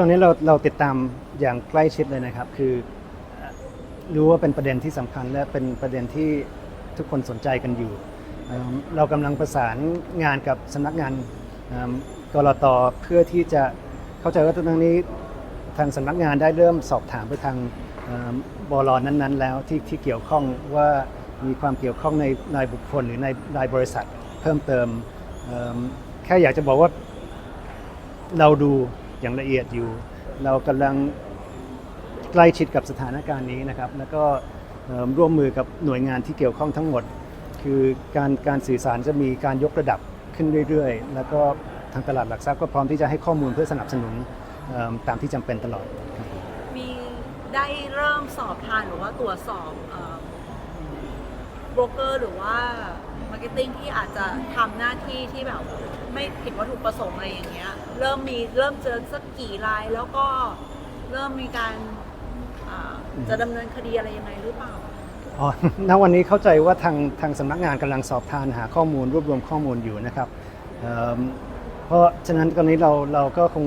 ตอนนี้เราเราติดตามอย่างใกล้ชิดเลยนะครับ คือรู้ว่าเป็นประเด็นที่สำคัญและเป็นประเด็นที่ทุกคนสนใจกันอยู่ เรากำลังประสานงานกับสำนักงานเอิ่มกรตเพื่อที่จะเข้าใจว่าตรงนี้ทางสำนักงานได้เริ่มสอบถามไปทางบลนั้นๆ แล้วที่ที่เกี่ยวข้องว่ามีความเกี่ยวข้องในนายบุคคลหรือในนายบริษัทเพิ่มเติมแค่อยากจะบอกว่าเราดู อย่างละเอียดอยู่ เรากำลังใกล้ชิดกับสถานการณ์นี้นะครับ แล้วก็ร่วมมือกับหน่วยงานที่เกี่ยวข้องทั้งหมด คือการการสื่อสารจะมีการยกระดับขึ้นเรื่อยๆ แล้วก็ทางตลาดหลักทรัพย์ก็พร้อมที่จะให้ข้อมูลเพื่อสนับสนุนตามที่จำเป็นตลอด มีได้เริ่มสอบทานหรือว่าตรวจสอบโบรกเกอร์หรือว่ามาร์เก็ตติ้งที่อาจจะทำหน้าที่ที่แบบไม่ผิดวัตถุประสงค์อะไรอย่างเงี้ย เริ่มมีเริ่มเจอสักกี่รายแล้วก็เริ่มมีการอ่าจะดำเนินคดีอะไรยังไงหรือเปล่า อ๋อ ณ วันนี้เข้าใจว่าทางทางสำนักงานกำลังสอบทานหาข้อมูลรวบรวมข้อมูลอยู่นะครับเอิ่มเพราะฉะนั้นตอนนี้เราเราก็คง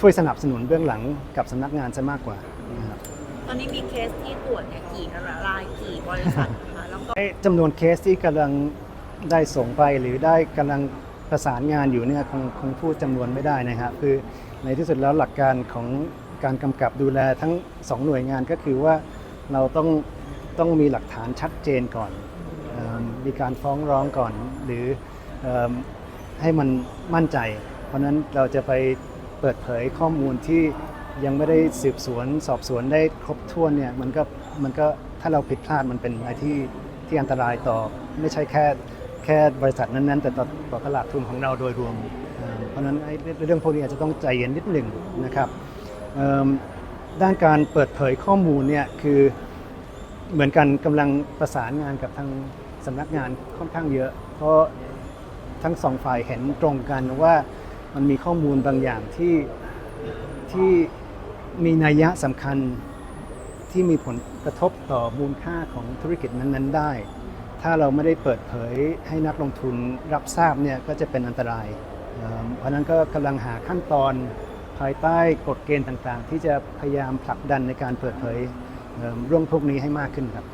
ช่วยสนับสนุนเบื้องหลังกับสำนักงานจะมากกว่านะครับตอนนี้มีเคสที่ตรวจเนี่ยกี่รายกี่บริษัทนะคะแล้วก็ ไอ้จำนวนเคสที่กำลังได้ส่งไปหรือได้กำลัง ประสานงานอยู่เนี่ยคงคงพูดจำนวนไม่ได้นะครับคือในที่สุดแล้วหลักการของการกำกับดูแลทั้งสองหน่วยงานก็คือว่าเราต้องต้องมีหลักฐานชัดเจนก่อนอมีการฟ้องร้องก่อน หรืออให้มันมั่นใจ เพราะนั้นเราจะไปเปิดเผยข้อมูลที่ยังไม่ได้สืบสวนสอบสวนได้ครบถ้วนเนี่ยมันก็มันก็ถ้าเราผิดพลาดมันเป็นอะไรที่ที่อันตรายต่อไม่ใช่แค่ แค่บริษัทนั้นๆ แต่ต่อตลาดทุนของเราโดยรวม เพราะฉะนั้นเรื่องพวกนี้อาจจะต้องใจเย็นนิดหนึ่งนะครับด้านการเปิดเผยข้อมูลเนี่ยคือเหมือนกันกำลังประสานงานกับทางสำนักงานค่อนข้างเยอะ เพราะทั้งสองฝ่ายเห็นตรงกันว่ามันมีข้อมูลบางอย่างที่ที่มีนัยยะสำคัญที่มีผลกระทบต่อมูลค่าของธุรกิจนั้น ๆ ได้ ถ้าเราไม่ได้เปิดเผยให้นักลงทุนรับทราบเนี่ยก็จะเป็นอันตรายเเพราะนั้นก็กำลังหาขั้นตอนภายใต้กฎเกณฑ์ต่างๆ ที่จะพยายามผลักดันในการเปิดเผยเรื่องพวกนี้ให้มากขึ้นครับ